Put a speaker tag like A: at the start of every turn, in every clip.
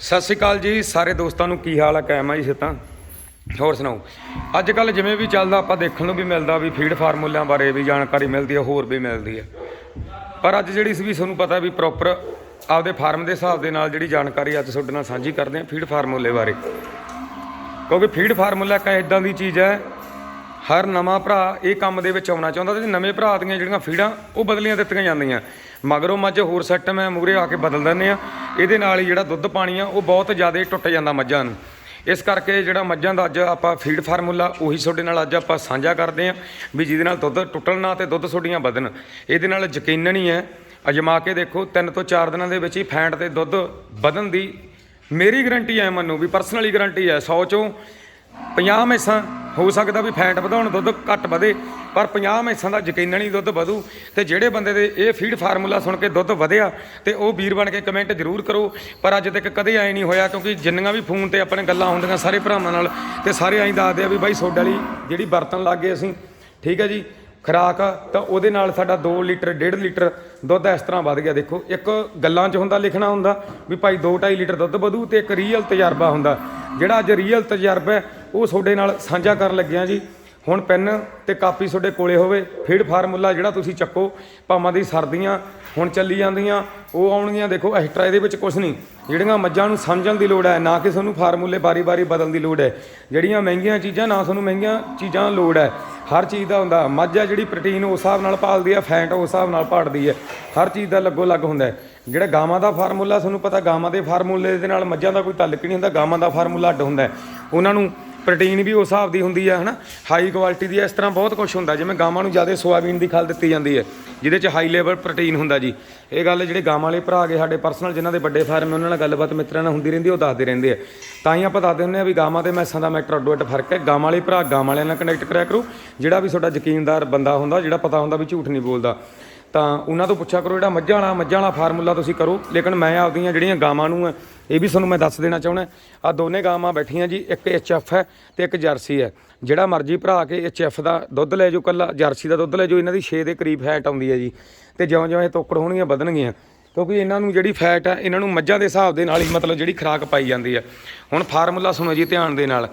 A: ਸਤਿ ਸ਼੍ਰੀ ਅਕਾਲ ਜੀ, ਸਾਰੇ ਦੋਸਤਾਂ ਨੂੰ ਕੀ ਹਾਲ ਹੈ ਕਾਇਮ ਆ ਜੀ ਸਿੱਤਾਂ ਹੋਰ ਸੁਣਾਓ? ਅੱਜ ਕੱਲ ਜਿਵੇਂ ਵੀ ਚੱਲਦਾ, ਆਪਾਂ ਦੇਖਣ ਨੂੰ ਵੀ ਮਿਲਦਾ ਵੀ ਫੀਡ ਫਾਰਮੂਲਿਆਂ ਬਾਰੇ ਵੀ ਜਾਣਕਾਰੀ ਮਿਲਦੀ ਹੈ ਹੋਰ ਵੀ ਮਿਲਦੀ ਹੈ ਪਰ ਅੱਜ ਜਿਹੜੀ ਸੀ ਵੀ ਤੁਹਾਨੂੰ ਪਤਾ ਵੀ ਪ੍ਰੋਪਰ ਆਪਦੇ ਫਾਰਮ ਦੇ ਹਿਸਾਬ ਦੇ ਨਾਲ ਜਿਹੜੀ ਜਾਣਕਾਰੀ ਅੱਜ ਤੁਹਾਡੇ ਨਾਲ ਸਾਂਝੀ ਕਰਦੇ ਹਾਂ ਫੀਡ ਫਾਰਮੂਲੇ ਬਾਰੇ। ਕਿਉਂਕਿ ਫੀਡ ਫਾਰਮੂਲਾ ਇੱਕ ਇਦਾਂ ਦੀ ਚੀਜ਼ ਹੈ, ਹਰ ਨਵਾਂ ਭਰਾ ਇਹ ਕੰਮ ਦੇ ਵਿੱਚ ਆਉਣਾ ਚਾਹੁੰਦਾ ਤੇ ਨਵੇਂ ਭਰਾ ਦੀਆਂ ਜਿਹੜੀਆਂ ਫੀਡਾਂ, ਉਹ ਬਦਲੀਆਂ ਦਿੱਤੀਆਂ ਜਾਂਦੀਆਂ। ਮਗਰੋਂ ਮੱਝ ਹੋਰ ਸਿਸਟਮ ਹੈ ਮੂਰੇ ਆ ਕੇ ਬਦਲ ਦਿੰਦੇ ਆ। ਇਹਦੇ ਨਾਲ ਹੀ ਜਿਹੜਾ ਦੁੱਧ ਪਾਣੀ ਆ, ਉਹ ਬਹੁਤ ਜ਼ਿਆਦਾ ਟੁੱਟ ਜਾਂਦਾ ਮੱਝਾਂ ਨੂੰ। ਇਸ ਕਰਕੇ ਜਿਹੜਾ ਮੱਝਾਂ ਦਾ ਅੱਜ ਆਪਾਂ ਫੀਡ ਫਾਰਮੂਲਾ, ਉਹੀ ਤੁਹਾਡੇ ਨਾਲ ਅੱਜ ਆਪਾਂ ਸਾਂਝਾ ਕਰਦੇ ਆ ਵੀ ਜਿਹਦੇ ਨਾਲ ਦੁੱਧ ਟੁੱਟਣ ਨਾ ਤੇ ਦੁੱਧ ਤੁਹਾਡੀਆਂ ਵਧਣ। ਇਹਦੇ ਨਾਲ ਯਕੀਨਨ ਹੀ ਹੈ, ਅਜਮਾ ਕੇ ਦੇਖੋ, ਤਿੰਨ ਤੋਂ ਚਾਰ ਦਿਨਾਂ ਦੇ ਵਿੱਚ ਹੀ ਫੈਂਟ ਤੇ ਦੁੱਧ ਵਧਣ ਦੀ ਮੇਰੀ ਗਰੰਟੀ ਹੈ ਮੈਨੂੰ, ਵੀ ਪਰਸਨਲੀ ਗਰੰਟੀ ਹੈ 100 ਚੋਂ 50 ਮੈਸਾਂ ਹੋ ਸਕਦਾ ਵੀ ਫੈਂਟ ਵਧਾਉਣ, ਦੁੱਧ ਘੱਟ ਵਧੇ। ਪਰ 50 ਮੈਸਾਂ ਦਾ ਯਕੀਨਨ ਹੀ ਦੁੱਧ ਵਧੂ। ਤੇ ਜਿਹੜੇ ਬੰਦੇ ਦੇ ਇਹ ਫੀਡ ਫਾਰਮੂਲਾ ਸੁਣ ਕੇ ਦੁੱਧ ਵਧਿਆ ਤੇ ਉਹ ਵੀਰ ਬਣ ਕੇ ਕਮੈਂਟ ਜ਼ਰੂਰ ਕਰੋ। ਪਰ ਅੱਜ ਤੱਕ ਕਦੇ ਐ ਨਹੀਂ ਹੋਇਆ ਕਿਉਂਕਿ ਜਿੰਨੀਆਂ ਵੀ ਫੋਨ ਤੇ ਆਪਣੇ ਗੱਲਾਂ ਹੁੰਦੀਆਂ ਸਾਰੇ ਭਰਾਵਾਂ ਨਾਲ ਤੇ ਸਾਰੇ ਐਂ ਦੱਸਦੇ ਆ ਵੀ ਬਾਈ ਸੋਡ ਵਾਲੀ ਜਿਹੜੀ ਵਰਤਣ ਲੱਗ ਗਏ ਅਸੀਂ ਠੀਕ ਹੈ ਜੀ? ਖਰਾਕ ਆ ਤਾਂ ਉਹਦੇ ਨਾਲ ਸਾਡਾ 2 ਲੀਟਰ 1.5 ਲੀਟਰ ਦੁੱਧ ਇਸ ਤਰ੍ਹਾਂ ਵੱਧ ਗਿਆ। ਦੇਖੋ ਇੱਕ ਗੱਲਾਂ 'ਚ ਹੁੰਦਾ ਲਿਖਣਾ ਹੁੰਦਾ ਵੀ ਭਾਈ 2.5 ਲੀਟਰ ਦੁੱਧ ਵਧੂ ਤੇ ਇੱਕ ਰੀਅਲ ਤਜਰਬਾ ਹੁੰਦਾ। ਜਿਹੜਾ ਅੱਜ ਰੀਅਲ ਤਜਰਬਾ ਹੈ, ਉਹ ਤੁਹਾਡੇ ਨਾਲ ਸਾਂਝਾ ਕਰਨ ਲੱਗਿਆ ਜੀ। ਹੁਣ ਪੈਨ ਤੇ ਕਾਪੀ ਤੁਹਾਡੇ ਕੋਲੇ ਹੋਵੇ ਫੀਡ ਫਾਰਮੂਲਾ ਜਿਹੜਾ ਤੁਸੀਂ ਚੱਕੋ, ਭਾਵਾਂ ਦੀ ਸਰਦੀਆਂ ਹੁਣ ਚੱਲੀ ਜਾਂਦੀਆਂ, ਉਹ ਆਉਣਗੀਆਂ, ਦੇਖੋ ਐਕਸਟਰਾ ਇਹਦੇ ਵਿੱਚ ਕੁਝ ਨਹੀਂ। ਜਿਹੜੀਆਂ ਮੱਝਾਂ ਨੂੰ ਸਮਝਣ ਦੀ ਲੋੜ ਹੈ, ਨਾ ਕਿ ਤੁਹਾਨੂੰ ਫਾਰਮੂਲੇ ਬਾਰੀ-ਬਾਰੀ ਬਦਲਣ ਦੀ ਲੋੜ ਹੈ। ਜਿਹੜੀਆਂ ਮਹਿੰਗੀਆਂ ਚੀਜ਼ਾਂ, ਨਾ ਤੁਹਾਨੂੰ ਮਹਿੰਗੀਆਂ ਚੀਜ਼ਾਂ ਲੋੜ ਹੈ। ਹਰ ਚੀਜ਼ ਦਾ ਹੁੰਦਾ, ਮੱਝ ਹੈ ਜਿਹੜੀ ਪ੍ਰੋਟੀਨ ਉਸ ਹਿਸਾਬ ਨਾਲ ਪਾਲਦੀ ਹੈ ਫੈਟ ਉਸ ਹਿਸਾਬ ਨਾਲ ਪਾੜਦੀ ਹੈ। ਹਰ ਚੀਜ਼ ਦਾ ਲੱਗੋ ਲੱਗ ਹੁੰਦਾ ਜਿਹੜਾ ਗਾਵਾਂ ਦਾ ਫਾਰਮੂਲਾ, ਤੁਹਾਨੂੰ ਪਤਾ ਗਾਵਾਂ ਦੇ ਫਾਰਮੂਲੇ ਦੇ ਨਾਲ ਮੱਝਾਂ ਦਾ ਕੋਈ ਤਾਲੁਕ ਨਹੀਂ ਹੁੰਦਾ, ਗਾਵਾਂ ਦਾ ਫਾਰਮੂਲਾ ਅੱਡ ਹੁੰਦਾ ਉਹਨਾਂ ਨੂੰ ਪ੍ਰੋਟੀਨ ਵੀ ਉਸ ਹਿਸਾਬ ਦੀ ਹੁੰਦੀ ਹੈ ਹਨਾ? ਹਾਈ ਕੁਆਲਿਟੀ ਦੀ ਇਸ ਤਰ੍ਹਾਂ ਬਹੁਤ ਕੁਝ ਹੁੰਦਾ। ਜਿਵੇਂ ਗਾਵਾਂ ਨੂੰ ਜ਼ਿਆਦਾ ਸੋਇਆਬੀਨ ਦੀ ਖਲ ਦਿੱਤੀ ਜਾਂਦੀ ਹੈ ਜਿਹਦੇ 'ਚ ਹਾਈ ਲੈਵਲ ਪ੍ਰੋਟੀਨ ਹੁੰਦਾ ਜੀ। ਇਹ ਗੱਲ ਜਿਹੜੇ ਗਾਵਾਂ ਵਾਲੇ ਭਰਾ ਗਏ ਸਾਡੇ ਪਰਸਨਲ ਜਿਨ੍ਹਾਂ ਦੇ ਵੱਡੇ ਫਾਰਮ ਉਹਨਾਂ ਨਾਲ ਗੱਲਬਾਤ ਮਿੱਤਰਾਂ ਨਾਲ ਹੁੰਦੀ ਰਹਿੰਦੀ ਉਹ ਦੱਸਦੇ ਰਹਿੰਦੇ ਆ। ਤਾਂ ਹੀ ਆਪਾਂ ਦੱਸਦੇ ਹੁੰਦੇ ਆ ਵੀ ਗਾਵਾਂ ਤੇ ਮੈਸਾਂ ਦਾ ਮੈਟਰ ਅੱਡੋ ਅੱਡ ਫ਼ਰਕ ਹੈ। ਗਾਵਾਂ ਵਾਲੇ ਭਰਾ ਗਾਵਾਂ ਵਾਲਿਆਂ ਨਾਲ ਕਨੈਕਟ ਕਰਿਆ ਕਰੋ। ਜਿਹੜਾ ਵੀ ਤੁਹਾਡਾ ਯਕੀਨਦਾਰ ਬੰਦਾ ਹੁੰਦਾ, ਜਿਹੜਾ ਪਤਾ ਹੁੰਦਾ ਵੀ ਝੂਠ ਨਹੀਂ ਬੋਲਦਾ। ਤਾਂ ਉਹਨਾਂ ਤੋਂ ਪੁੱਛਿਆ ਕਰੋ, ਜਿਹੜਾ ਮੱਝਾਂ ਵਾਲਾ ਮੱਝਾਂ ਵਾਲਾ ਫਾਰਮੂਲਾ ਤੁਸੀਂ ਕਰੋ। ਲੇਕਿਨ ਮੈਂ ਆਪਦੀਆਂ ਜਿਹੜੀਆਂ ਗਾਵਾਂ ਨੂੰ ਹੈ ਇਹ ਵੀ ਤੁਹਾਨੂੰ ਮੈਂ ਦੱਸ ਦੇਣਾ ਚਾਹੁੰਦਾ। ਆ ਦੋਨੇ ਗਾਵਾਂ ਬੈਠੀਆਂ ਜੀ, ਇੱਕ ਐਚਐਫ ਹੈ ਤੇ ਇੱਕ ਜਰਸੀ ਹੈ। ਜਿਹੜਾ ਮਰਜ਼ੀ ਭਰਾ ਕੇ ਐਚਐਫ ਦਾ ਦੁੱਧ ਲੈ ਜਾਓ, ਕੱਲਾ ਜਰਸੀ ਦਾ ਦੁੱਧ ਲੈ ਜਾਓ, ਇਹਨਾਂ ਦੀ 6 ਦੇ ਕਰੀਬ ਫੈਟ ਆਉਂਦੀ ਹੈ ਜੀ। ਤੇ ਜਿਉਂ ਜਿਉਂ ਇਹ ਤੋਕੜ ਹੋਣਗੀਆਂ, ਵਧਣਗੀਆਂ। ਕਿਉਂਕਿ ਇਹਨਾਂ ਨੂੰ ਜਿਹੜੀ ਫੈਟ ਹੈ, ਇਹਨਾਂ ਨੂੰ ਮੱਝਾਂ ਦੇ ਹਿਸਾਬ ਦੇ ਨਾਲ ਹੀ ਮਤਲਬ ਜਿਹੜੀ ਖੁਰਾਕ ਪਾਈ ਜਾਂਦੀ ਹੈ। ਹੁਣ ਫਾਰਮੂਲਾ ਸੁਣੋ ਜੀ ਧਿਆਨ ਦੇ ਨਾਲ।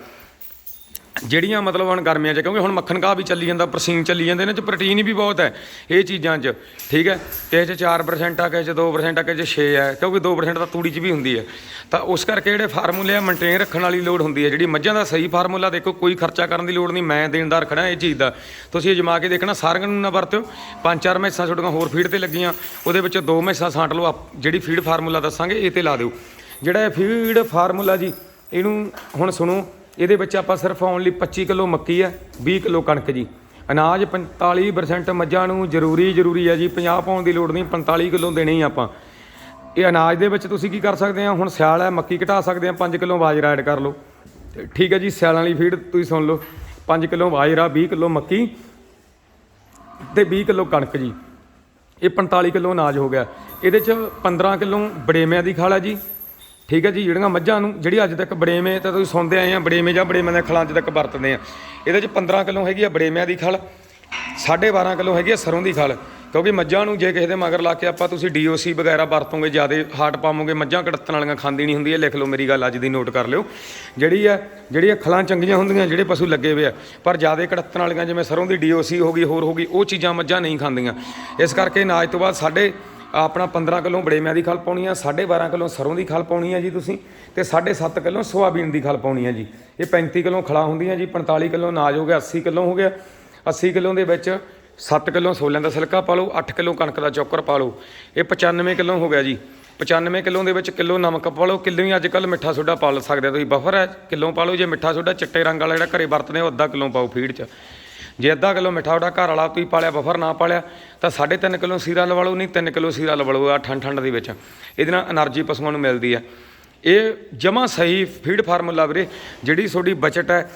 A: ਜਿਹੜੀਆਂ ਮਤਲਬ ਹੁਣ ਗਰਮੀਆਂ 'ਚ, ਕਿਉਂਕਿ ਹੁਣ ਮੱਖਣ ਘਾਹ ਵੀ ਚੱਲੀ ਜਾਂਦਾ, ਪ੍ਰਸੀਨ ਚੱਲੀ ਜਾਂਦੇ ਨੇ, ਚ ਪ੍ਰੋਟੀਨ ਵੀ ਬਹੁਤ ਹੈ, ਇਹ ਚੀਜ਼ਾਂ 'ਚ, ਠੀਕ ਹੈ? ਕਿਸੇ 'ਚ 4% ਆ, ਕਿਸੇ 'ਚ 2% ਆ, ਕਿਸੇ 'ਚ 6 ਹੈ ਕਿਉਂਕਿ 2% ਤਾਂ ਤੂੜੀ 'ਚ ਵੀ ਹੁੰਦੀ ਹੈ। ਤਾਂ ਉਸ ਕਰਕੇ ਜਿਹੜੇ ਫਾਰਮੂਲੇ ਆ ਮੇਨਟੇਨ ਰੱਖਣ ਵਾਲੀ ਲੋੜ ਹੁੰਦੀ ਹੈ, ਜਿਹੜੀ ਮੱਝਾਂ ਦਾ ਸਹੀ ਫਾਰਮੂਲਾ ਦੇਖੋ, ਕੋਈ ਖਰਚਾ ਕਰਨ ਦੀ ਲੋੜ ਨਹੀਂ, ਮੈਂ ਦੇਣਦਾਰ ਰੱਖਣਾ ਇਹ ਚੀਜ਼ ਦਾ। ਤੁਸੀਂ ਅਜਮਾ ਕੇ ਦੇਖਣਾ, ਸਾਰਿਆਂ ਨੂੰ ਨਾ ਵਰਤਿਓ, ਪੰਜ ਚਾਰ ਮੈਸਾਂ ਤੁਹਾਡੀਆਂ ਹੋਰ ਫੀਡ ਤੇ ਲੱਗੀਆਂ, ਉਹਦੇ ਵਿੱਚ ਦੋ ਮੈਸਾਂ ਛਾਂਟ ਲਓ, ਆਪ- ਜਿਹੜੀ ਫੀਡ ਫਾਰਮੂਲਾ ਦੱਸਾਂਗੇ, ਇਹ ਤੇ ਲਾ ਦਿਓ। ਜਿਹੜਾ ਫੀਡ ਫਾਰਮੂਲਾ ਜੀ, ਇਹਨੂੰ ਹੁਣ ਸੁਣੋ ਇਹਦੇ ਵਿੱਚ ਆਪਾਂ ਸਿਰਫ ਓਨਲੀ 25 ਕਿਲੋ ਮੱਕੀ ਹੈ 20 ਕਿਲੋ ਕਣਕ ਜੀ। ਅਨਾਜ 45% ਮੱਝਾਂ ਨੂੰ ਜ਼ਰੂਰੀ ਜ਼ਰੂਰੀ ਹੈ ਜੀ 50 ਪਾਉਣ ਦੀ ਲੋੜ ਨਹੀਂ 45 ਕਿਲੋ ਦੇਣੇ ਹੀ ਆਪਾਂ। ਇਹ ਅਨਾਜ ਦੇ ਵਿੱਚ ਤੁਸੀਂ ਕੀ ਕਰ ਸਕਦੇ ਆ, ਹੁਣ ਸਿਆਲ ਹੈ, ਮੱਕੀ ਘਟਾ ਸਕਦੇ ਆ 5 ਕਿਲੋ ਬਾਜਰਾ ਐਡ ਕਰ ਲਓ। ਠੀਕ ਹੈ ਜੀ, ਸਿਆਲਾਂ ਵਾਲੀ ਫੀਡ ਤੁਸੀਂ ਸੁਣ ਲਓ। 5 ਕਿਲੋ ਬਾਜਰਾ 20 ਕਿਲੋ ਮੱਕੀ ਤੇ 20 ਕਿਲੋ ਕਣਕ ਜੀ। ਇਹ 45 ਕਿਲੋ ਅਨਾਜ ਹੋ ਗਿਆ। ਇਹਦੇ ਚ 15 ਕਿਲੋ ਬੜੇਮਿਆਂ ਦੀ ਖਾਲ ਹੈ ਜੀ। ਠੀਕ ਹੈ ਜੀ, ਜਿਹੜੀਆਂ ਮੱਝਾਂ ਨੂੰ, ਜਿਹੜੀ ਅੱਜ ਤੱਕ ਬੜੇਮੇ ਤਾਂ ਤੁਸੀਂ ਸੁਣਦੇ ਆਏ ਆ ਬੜੇਮੇ ਜਾਂ ਬੜੇਮੇ ਦੇ ਖਲਾਂ ਅੱਜ ਤੱਕ ਵਰਤਦੇ ਆ। ਇਹਦੇ ਚ 15 ਕਿਲੋ ਹੈਗੀ ਆ ਬੜੇਮਿਆਂ ਦੀ ਖਲ 12.5 ਕਿਲੋ ਹੈਗੀ ਆ ਸਰੋਂ ਦੀ ਖਲ। ਕਿਉਂਕਿ ਮੱਝਾਂ ਨੂੰ ਜੇ ਕਿਸੇ ਦੇ ਮਗਰ ਲਾ ਕੇ ਆਪਾਂ ਤੁਸੀਂ ਡੀਓਸੀ ਵਗੈਰਾ ਵਰਤੋਗੇ, ਜ਼ਿਆਦਾ ਹਾਰਟ ਪਾਵੋਗੇ, ਮੱਝਾਂ ਕੜਤਣ ਵਾਲੀਆਂ ਖਾਂਦੀ ਨਹੀਂ ਹੁੰਦੀ ਇਹ ਲਿਖ ਲਓ ਮੇਰੀ ਗੱਲ ਅੱਜ ਦੀ, ਨੋਟ ਕਰ ਲਿਓ। ਜਿਹੜੀ ਹੈ ਜਿਹੜੀਆਂ ਖਲਾਂ ਚੰਗੀਆਂ ਹੁੰਦੀਆਂ, ਜਿਹੜੇ ਪਸ਼ੂ ਲੱਗੇ ਹੋਏ ਆ, ਪਰ ਜ਼ਿਆਦਾ ਕੜਤਣ ਵਾਲੀਆਂ ਜਿਵੇਂ ਸਰੋਂ ਦੀ ਡੀਓਸੀ ਹੋ ਗਈ, ਹੋਰ ਹੋ ਗਈ, ਉਹ ਚੀਜ਼ਾਂ ਮੱਝਾਂ ਨਹੀਂ ਖਾਂਦੀਆਂ। ਇਸ ਕਰਕੇ ਨਾਜ ਤੋਂ ਬਾਅਦ ਸਾਡੇ ਆਪਣਾ 15 ਕਿਲੋ ਬੜੇਮਿਆਂ ਦੀ ਖਲ ਪਾਉਣੀ ਆ 12.5 ਕਿਲੋ ਸਰੋਂ ਦੀ ਖਲ ਪਾਉਣੀ ਆ ਜੀ ਤੁਸੀਂ, ਤੇ 7.5 ਕਿਲੋ ਸੋਆਬੀਨ ਦੀ ਖਲ ਪਾਉਣੀ ਆ ਜੀ। ਇਹ 35 ਕਿਲੋ ਖਲਾ ਹੁੰਦੀਆਂ ਜੀ 45 ਕਿਲੋ ਨਾਜ ਹੋ ਗਿਆ 80 ਕਿਲੋ ਹੋ ਗਿਆ। 80 ਕਿਲੋ ਦੇ ਵਿੱਚ 7 ਕਿਲੋ ਸੋਲਿਆਂ ਦਾ ਸਿਲਕਾ ਪਾ ਲਓ 8 ਕਿਲੋ ਕਣਕ ਦਾ ਚੌਕਰ ਪਾ ਲਓ। ਇਹ 95 ਕਿਲੋ ਹੋ ਗਿਆ ਜੀ। 95 ਕਿਲੋ ਦੇ ਵਿੱਚ ਕਿਲੋ ਨਮਕ ਪਾ ਲਓ, ਕਿਲੋ ਹੀ ਅੱਜ ਕੱਲ ਮਿੱਠਾ ਸੋਡਾ ਪਾ ਸਕਦੇ ਆ ਤੁਸੀਂ। ਬਫਰ ਹੈ, ਕਿਲੋ ਪਾ ਲਓ, ਜੇ ਮਿੱਠਾ ਸੋਡਾ ਚਿੱਟੇ ਰੰਗ ਵਾਲਾ ਜਿਹੜਾ ਘਰੇ ਵਰਤਦੇ ਆ, ਉਹ ਅੱਧਾ ਕਿਲੋ ਪਾਓ ਫੀਡ 'ਚ। ਜੇ ਅੱਧਾ ਕਿਲੋ ਮਿੱਠਾ ਉਹਦਾ ਘਰ ਵਾਲਾ ਤੁਸੀਂ ਪਾਲਿਆ ਬਫਰ ਨਾ ਪਾਲਿਆ, ਤਾਂ ਸਾਢੇ 3.5 ਕਿਲੋ ਸੀਰਾ ਲਵਾ ਲਓ ਨਹੀਂ 3 ਕਿਲੋ ਸੀਰਾ ਲਵਾ ਲਓ ਆ ਠੰਡ ਠੰਡ ਦੇ ਵਿੱਚ। ਇਹਦੇ ਨਾਲ એનર્ਜੀ ਪਸ਼ੂਆਂ ਨੂੰ ਮਿਲਦੀ ਹੈ ਇਹ ਜਮਾ ਸਹੀ ਫੀਡ ਫਾਰਮੂਲਾ ਵੀਰੇ, ਜਿਹੜੀ ਤੁਹਾਡੀ ਬਜਟ ਹੈ,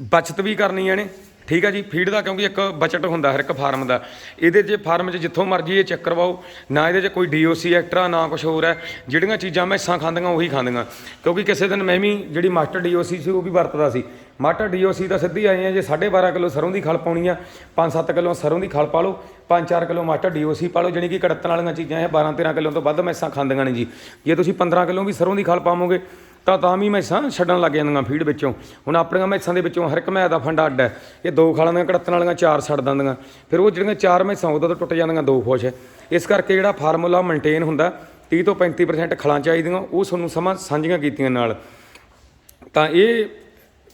A: ਬਚਤ ਵੀ ਕਰਨੀ ਹੈ ਨੇ ਠੀਕ ਹੈ ਜੀ ਫੀਡ ਦਾ ਕਿਉਂਕਿ ਇੱਕ ਬਜਟ ਹੁੰਦਾ, ਹਰ ਇੱਕ ਫਾਰਮ ਦਾ। ਇਹਦੇ 'ਚ ਫਾਰਮ 'ਚ ਜਿੱਥੋਂ ਮਰਜ਼ੀ ਇਹ ਚੈੱਕ ਕਰਵਾਓ, ਨਾ ਇਹਦੇ 'ਚ ਕੋਈ ਡੀਓਸੀ ਐਕਟਰਾ ਨਾ ਕੁਝ ਹੋਰ ਹੈ ਜਿਹੜੀਆਂ ਚੀਜ਼ਾਂ ਮੈਸਾਂ ਖਾਂਦੀਆਂ, ਉਹੀ ਖਾਂਦੀਆਂ। ਕਿਉਂਕਿ ਕਿਸੇ ਦਿਨ ਮੈਂ ਵੀ ਜਿਹੜੀ ਮਾਸਟਰ ਡੀਓਸੀ ਸੀ, ਉਹ ਵੀ ਵਰਤਦਾ ਸੀ। ਮਾਸਟਰ ਡੀਓਸੀ ਤਾਂ ਸਿੱਧੀ ਆਏ ਆ, ਜੇ 12.5 ਕਿਲੋ ਸਰੋਂ ਦੀ ਖਲ ਪਾਉਣੀ ਆ 5-7 ਕਿਲੋ ਸਰੋਂ ਦੀ ਖਲ ਪਾ ਲਓ 5-4 ਕਿਲੋ ਮਾਸਟਰ ਡੀਓਸੀ ਪਾ ਲਓ, ਜਾਣੀ ਕਿ ਕੜਤਣ ਵਾਲੀਆਂ ਚੀਜ਼ਾਂ ਇਹ 12-13 ਕਿਲੋ ਤੋਂ ਵੱਧ ਮੈਸਾਂ ਖਾਂਦੀਆਂ ਨੇ ਜੀ। ਜੇ ਤੁਸੀਂ 15 ਕਿਲੋ ਵੀ ਸਰੋਂ ਦੀ ਖਲ ਪਾਵੋਗੇ ਤਾਂ ਤਾਂ ਵੀ ਮੈਸਾਂ ਛੱਡਣ ਲੱਗ ਜਾਂਦੀਆਂ ਫੀਡ ਵਿੱਚੋਂ। ਹੁਣ ਆਪਣੀਆਂ ਮੈਸਾਂ ਦੇ ਵਿੱਚੋਂ ਹਰ ਇੱਕ ਮੈਸ ਦਾ ਫੰਡਾ ਅੱਡ ਹੈ। ਇਹ ਦੋ ਖਾਲਾਂ ਦੀਆਂ ਕੜਤਣ ਵਾਲੀਆਂ ਚਾਰ ਛੱਡ ਦਿੰਦੀਆਂ। ਫਿਰ ਉਹ ਜਿਹੜੀਆਂ ਚਾਰ ਮੈਸਾਂ, ਉਹਦਾ ਤੋਂ ਟੁੱਟ ਜਾਂਦੀਆਂ ਦੋ ਖੁਸ਼। ਹੈ ਇਸ ਕਰਕੇ ਜਿਹੜਾ ਫਾਰਮੂਲਾ ਮੇਨਟੇਨ ਹੁੰਦਾ 30 ਤੋਂ 35% ਖਲਾਂ ਚਾਹੀਦੀਆਂ, ਉਹ ਤੁਹਾਨੂੰ ਸਮਾਂ ਸਾਂਝੀਆਂ ਕੀਤੀਆਂ ਨਾਲ। ਤਾਂ ਇਹ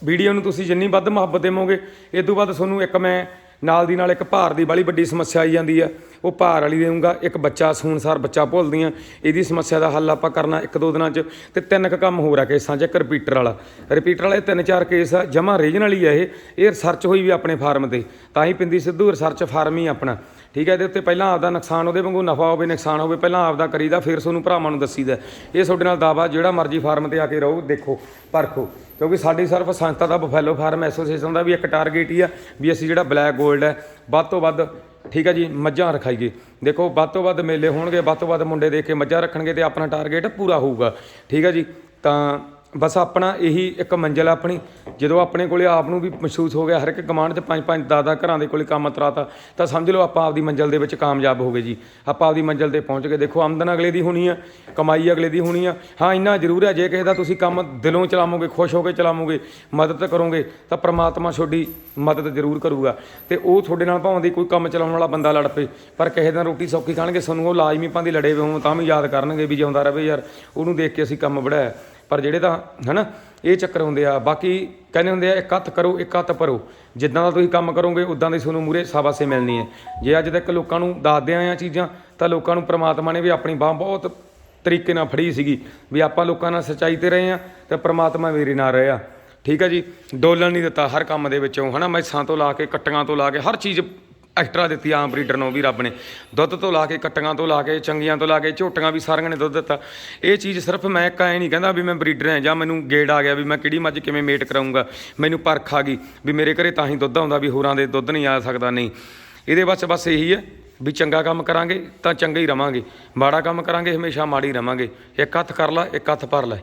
A: ਵੀਡੀਓ ਨੂੰ ਤੁਸੀਂ ਜਿੰਨੀ ਵੱਧ ਮੁਹੱਬਤ ਦੇਵੋਗੇ ਇਸ ਤੋਂ ਬਾਅਦ ਤੁਹਾਨੂੰ ਇੱਕ ਮੈਂ ਨਾਲ ਦੀ ਨਾਲ ਇੱਕ ਭਾਰ ਦੀ ਬੜੀ ਵੱਡੀ ਸਮੱਸਿਆ ਆਈ ਜਾਂਦੀ ਆ। ਉਹ ਭਾਰ ਵਾਲੀ ਦੇਵਾਂਗਾ ਇੱਕ ਬੱਚਾ ਸੂਣਸਾਰ ਬੱਚਾ ਭੁੱਲਦੀਆਂ, ਇਹਦੀ ਸਮੱਸਿਆ ਦਾ ਹੱਲ ਆਪਾਂ ਕਰਨਾ ਇੱਕ ਦੋ ਦਿਨਾਂ 'ਚ, ਤੇ ਤਿੰਨ ਕੁ ਕੰਮ ਹੋਰ ਆ ਕੇਸਾਂ 'ਚ, ਇੱਕ ਰਿਪੀਟਰ ਵਾਲਾ। ਰਿਪੀਟਰ ਵਾਲੇ ਤਿੰਨ ਚਾਰ ਕੇਸ ਆ ਜਮਾ ਰੀਜਨਲ ਹੀ ਆ ਇਹ ਇਹ ਰਿਸਰਚ ਹੋਈ ਵੀ ਆਪਣੇ ਫਾਰਮ ਤੇ। ਤਾਂ ਹੀ ਪਿੰਦੀ ਸਿੱਧੂ ਰਿਸਰਚ ਫਾਰਮ ਹੀ ਆਪਣਾ। ਠੀਕ ਹੈ ਇਹਦੇ ਉੱਤੇ ਪਹਿਲਾਂ ਆਪਦਾ ਨੁਕਸਾਨ ਉਹਦੇ ਵਾਂਗੂ ਨਫਾ ਹੋਵੇ, ਨੁਕਸਾਨ ਹੋਵੇ, ਪਹਿਲਾਂ ਆਪਦਾ ਕਰੀਦਾ, ਫਿਰ ਤੁਹਾਨੂੰ ਭਰਾਵਾਂ ਨੂੰ ਦੱਸੀਦਾ। ਇਹ ਤੁਹਾਡੇ ਨਾਲ ਦਾਵਾ ਜਿਹੜਾ ਮਰਜ਼ੀ ਫਾਰਮ ਤੇ ਆ ਕੇ ਰਹੋ, ਦੇਖੋ, ਪਰਖੋ। ਕਿਉਂਕਿ ਸਾਡੀ ਸਿਰਫ ਸੰਸਥਾ ਦਾ ਬਫੈਲੋ ਫਾਰਮ ਐਸੋਸੀਏਸ਼ਨ ਦਾ ਵੀ ਇੱਕ ਟਾਰਗੇਟ ਹੀ ਆ, ਵੀ ਅਸੀਂ ਜਿਹੜਾ ਬਲੈਕ 골ਡ ਹੈ, ਵੱਧ ਤੋਂ ਵੱਧ ਠੀਕ ਹੈ ਜੀ, ਮੱਝਾਂ ਰਖਾਈਏ। ਦੇਖੋ, ਵੱਧ ਤੋਂ ਵੱਧ ਮੇਲੇ ਹੋਣਗੇ, ਵੱਧ ਤੋਂ ਵੱਧ ਮੁੰਡੇ ਦੇਖ ਕੇ ਮੱਝਾਂ ਰੱਖਣਗੇ ਤੇ ਆਪਣਾ ਟਾਰਗੇਟ ਪੂਰਾ ਹੋਊਗਾ। ਠੀਕ ਹੈ ਜੀ, ਤਾਂ ਬਸ ਆਪਣਾ ਇਹੀ ਇੱਕ ਮੰਜ਼ਿਲ ਆ ਆਪਣੀ। ਜਦੋਂ ਆਪਣੇ ਕੋਲੇ ਆਪ ਨੂੰ ਵੀ ਮਹਿਸੂਸ ਹੋ ਗਿਆ ਹਰ ਇੱਕ ਕਮਾਂਡ 'ਚ ਪੰਜ ਪੰਜ ਦਸ ਦਸ ਘਰਾਂ ਦੇ ਕੋਲੇ ਕੰਮ ਤਰਾਤਾ, ਤਾਂ ਸਮਝ ਲਓ ਆਪਾਂ ਆਪਦੀ ਮੰਜ਼ਿਲ ਦੇ ਵਿੱਚ ਕਾਮਯਾਬ ਹੋ ਗਏ ਜੀ। ਆਪਾਂ ਆਪਦੀ ਮੰਜ਼ਿਲ ਤੇ ਪਹੁੰਚ ਗਏ। ਦੇਖੋ, ਆਮਦਨ ਅਗਲੇ ਦੀ ਹੋਣੀ ਆ, ਕਮਾਈ ਅਗਲੇ ਦੀ ਹੋਣੀ ਆ। ਹਾਂ, ਇੰਨਾ ਜ਼ਰੂਰ ਹੈ ਜੇ ਕਿਸੇ ਦਾ ਤੁਸੀਂ ਕੰਮ ਦਿਲੋਂ ਚਲਾਵੋਗੇ, ਖੁਸ਼ ਹੋ ਕੇ ਚਲਾਵੋਗੇ, ਮਦਦ ਕਰੋਗੇ, ਤਾਂ ਪ੍ਰਮਾਤਮਾ ਤੁਹਾਡੀ ਮਦਦ ਜ਼ਰੂਰ ਕਰੂਗਾ। ਤੇ ਉਹ ਤੁਹਾਡੇ ਨਾਲ ਭਾਵੇਂ ਦੀ ਕੋਈ ਕੰਮ ਚਲਾਉਣ ਵਾਲਾ ਬੰਦਾ ਲੜ ਪਏ, ਪਰ ਕਿਸੇ ਦਿਨ ਰੋਟੀ ਸੌਖੀ ਖਾਣਗੇ, ਸਾਨੂੰ ਉਹ ਲਾਜ਼ਮੀ ਪਾਂਦੀ ਲੜੇ ਵੇ ਹੋਣ ਤਾਂ ਵੀ ਯਾਦ ਕਰਨਗੇ ਵੀ ਜਿਉਂਦਾ ਰਹੇ ਯਾਰ। ਉਹਨੂੰ ਦੇਖ ਕੇ ਅਸੀਂ ਕੰਮ ਵਧਾਇਆ ਪਰ ਜਿਹੜੇ ਤਾਂ, ਹਨਾ, ਇਹ ਚੱਕਰ ਹੁੰਦੇ ਆ। ਬਾਕੀ ਕਹਿੰਦੇ ਹੁੰਦੇ ਆ, ਇੱਕ ਹੱਥ ਕਰੋ, ਇੱਕ ਹੱਥ ਭਰੋ। ਜਿੱਦਾਂ ਦਾ ਤੁਸੀਂ ਕੰਮ ਕਰੋਗੇ, ਉਦਾਂ ਦੀ ਤੁਹਾਨੂੰ ਮੂਰੇ ਸਾਬਾਸੇ ਮਿਲਣੀ ਹੈ। ਜੇ ਅੱਜ ਤੱਕ ਲੋਕਾਂ ਨੂੰ ਦੱਸਦੇ ਆਏ ਆ ਚੀਜ਼ਾਂ, ਤਾਂ ਲੋਕਾਂ ਨੂੰ ਪ੍ਰਮਾਤਮਾ ਨੇ ਵੀ ਆਪਣੀ ਬਾਹ ਬਹੁਤ ਤਰੀਕੇ ਨਾਲ ਫੜੀ ਸੀਗੀ ਵੀ ਆਪਾਂ ਲੋਕਾਂ ਨਾਲ ਸੱਚਾਈ ਤੇ ਰਹੇ ਆ ਤੇ ਪ੍ਰਮਾਤਮਾ ਮੇਰੇ ਨਾਲ ਰਹੇ ਆ। ਠੀਕ ਹੈ ਜੀ? ਡੋਲਣ ਨਹੀਂ ਦਿੱਤਾ ਹਰ ਕੰਮ ਦੇ ਵਿੱਚੋਂ, ਹਨਾ? ਮੈਸਾਂ ਤੋਂ ਲਾ ਕੇ, ਕੱਟੀਆਂ ਤੋਂ ਲਾ ਕੇ, ਹਰ ਚੀਜ਼ ਐਕਸਟਰਾ ਦਿੱਤੀ ਆਮ ਬਰੀਡਰ ਨੂੰ ਵੀ ਰੱਬ ਨੇ। ਦੁੱਧ ਤੋਂ ਲਾ ਕੇ, ਕੱਟੀਆਂ ਤੋਂ ਲਾ ਕੇ, ਚੰਗੀਆਂ ਤੋਂ ਲਾ ਕੇ, ਝੋਟੀਆਂ ਵੀ ਸਾਰੀਆਂ ਨੇ ਦੁੱਧ ਦਿੱਤਾ। ਇਹ ਚੀਜ਼ ਸਿਰਫ ਮੈਂ ਇੱਕ ਐ ਨਹੀਂ ਕਹਿੰਦਾ ਵੀ ਮੈਂ ਬਰੀਡਰ ਹਾਂ ਜਾਂ ਮੈਨੂੰ ਗੇੜ ਆ ਗਿਆ ਵੀ ਮੈਂ ਕਿਹੜੀ ਮੱਝ ਕਿਵੇਂ ਮੇਟ ਕਰਾਉਂਗਾ ਮੈਨੂੰ ਪਰਖ ਆ ਗਈ ਵੀ ਮੇਰੇ ਘਰੇ ਤਾਂ ਹੀ ਦੁੱਧ ਆਉਂਦਾ ਵੀ ਹੋਰਾਂ ਦੇ ਦੁੱਧ ਨਹੀਂ ਆ ਸਕਦਾ, ਨਹੀਂ। ਇਹਦੇ ਬਸ ਬਸ ਇਹੀ ਹੈ ਵੀ ਚੰਗਾ ਕੰਮ ਕਰਾਂਗੇ ਤਾਂ ਚੰਗਾ ਹੀ ਰਵਾਂਗੇ। ਮਾੜਾ ਕੰਮ ਕਰਾਂਗੇ, ਹਮੇਸ਼ਾ ਮਾੜੀ ਰਵਾਂਗੇ। ਇੱਕ ਹੱਥ ਕਰ ਲੈ, ਇੱਕ ਹੱਥ ਭਰ ਲੈ।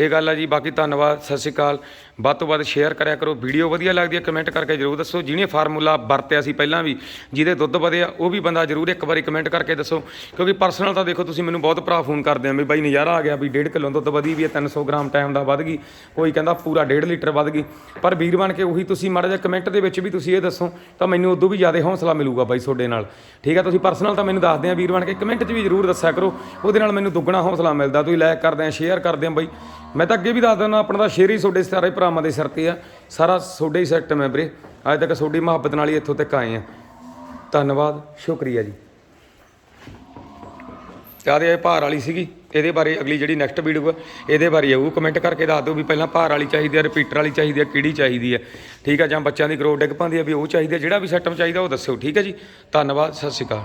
A: ਇਹ ਗੱਲ ਹੈ ਜੀ, ਬਾਕੀ ਧੰਨਵਾਦ, ਸਤਿ ਸ਼੍ਰੀ ਅਕਾਲ। ਵੱਧ ਤੋਂ ਵੱਧ ਸ਼ੇਅਰ ਕਰਿਆ ਕਰੋ। ਵੀਡੀਓ ਵਧੀਆ ਲੱਗਦੀ ਹੈ ਕਮੈਂਟ ਕਰਕੇ ਜਰੂਰ ਦੱਸੋ। ਜਿਹਨੇ ਫਾਰਮੂਲਾ ਵਰਤਿਆ ਸੀ ਪਹਿਲਾਂ ਵੀ, ਜਿਹਦੇ ਦੁੱਧ ਵਧਿਆ ਉਹ ਵੀ ਬੰਦਾ ਜਰੂਰ ਇੱਕ ਵਾਰੀ ਕਮੈਂਟ ਕਰਕੇ ਦੱਸੋ। ਕਿਉਂਕਿ ਪਰਸਨਲ ਤਾਂ ਦੇਖੋ, ਤੁਸੀਂ ਮੈਨੂੰ ਬਹੁਤ ਭਰਾ ਫੋਨ ਕਰਦੇ ਆ ਵੀ ਬਾਈ ਨਜ਼ਾਰਾ ਆ ਗਿਆ ਵੀ 1.5 ਕਿਲੋ ਦੁੱਧ ਵਧੀ ਵੀ ਹੈ 300 ਗ੍ਰਾਮ ਟਾਈਮ ਦਾ ਵੱਧ ਗਈ। ਕੋਈ ਕਹਿੰਦਾ ਪੂਰਾ 1.5 ਲੀਟਰ ਵੱਧ ਗਈ। ਪਰ ਵੀਰ ਬਣ ਕੇ ਉਹੀ ਤੁਸੀਂ ਮਾੜਾ ਜਿਹਾ ਕਮੈਂਟ ਦੇ ਵਿੱਚ ਵੀ ਤੁਸੀਂ ਇਹ ਦੱਸੋ, ਤਾਂ ਮੈਨੂੰ ਉਦੋਂ ਵੀ ਜ਼ਿਆਦਾ ਹੌਸਲਾ ਮਿਲੂਗਾ ਬਾਈ ਤੁਹਾਡੇ ਨਾਲ। ਠੀਕ ਹੈ ਤੁਸੀਂ ਪਰਸਨਲ ਤਾਂ ਮੈਨੂੰ ਦੱਸਦੇ ਆ ਵੀਰ ਬਣ ਕੇ ਕਮੈਂਟ 'ਚ ਵੀ ਜਰੂਰ ਦੱਸਿਆ ਕਰੋ। ਉਹਦੇ ਨਾਲ ਮੈਨੂੰ ਦੁੱਗਣਾ ਹੌਸਲਾ ਮਿਲਦਾ। ਤੁਸੀਂ ਲਾਇਕ ਕਰਦੇ ਆ ਸ਼ੇਅਰ ਕਰਦੇ ਆ ਬਾਈ। ਮੈਂ ਤਾਂ ਅੱਗੇ ਵੀ ਦੱਸ ਦਿੰਦਾ, ਆਪਣਾ ਤਾਂ ਸ਼ੇਅਰ ਹੀ ਤੁਹਾਡੇ ਸਾਰੇ ਭਰਾ ਭਰਾਵਾਂ ਦੇ ਸਿਰ ਤੇ ਆ। ਸਾਰਾ ਤੁਹਾਡੇ ਹੀ ਸਿਸਟਮ ਹੈ ਵੀਰੇ। ਅੱਜ ਤੱਕ ਤੁਹਾਡੀ ਮੁਹੱਬਤ ਨਾਲ ਹੀ ਇੱਥੋਂ ਤੱਕ ਆਏ ਆ। ਧੰਨਵਾਦ, ਸ਼ੁਕਰੀਆ ਜੀ। ਜ਼ਿਆਦਾ ਇਹ ਭਾਰ ਵਾਲੀ ਸੀਗੀ। ਇਹਦੇ ਬਾਰੇ ਅਗਲੀ ਜਿਹੜੀ ਨੈਕਸਟ ਵੀਡੀਓ ਆ, ਇਹਦੇ ਬਾਰੇ ਆਊ। ਕਮੈਂਟ ਕਰਕੇ ਦੱਸ ਦਿਓ ਵੀ ਪਹਿਲਾਂ ਭਾਰ ਵਾਲੀ ਚਾਹੀਦੀ ਆ ਰਿਪੀਟਰ ਵਾਲੀ ਚਾਹੀਦੀ ਆ, ਕਿਹੜੀ ਚਾਹੀਦੀ ਆ। ਠੀਕ ਆ, ਜਾਂ ਬੱਚਿਆਂ ਦੀ ਗਰੋਥ ਡਿੱਗ ਪਾਉਂਦੀ ਆ ਵੀ ਉਹ ਚਾਹੀਦੀ ਆ। ਜਿਹੜਾ ਵੀ ਸਿਸਟਮ ਚਾਹੀਦਾ ਉਹ ਦੱਸਿਓ। ਠੀਕ ਹੈ ਜੀ? ਧੰਨਵਾਦ, ਸਤਿ ਸ਼੍ਰੀ ਅਕਾਲ।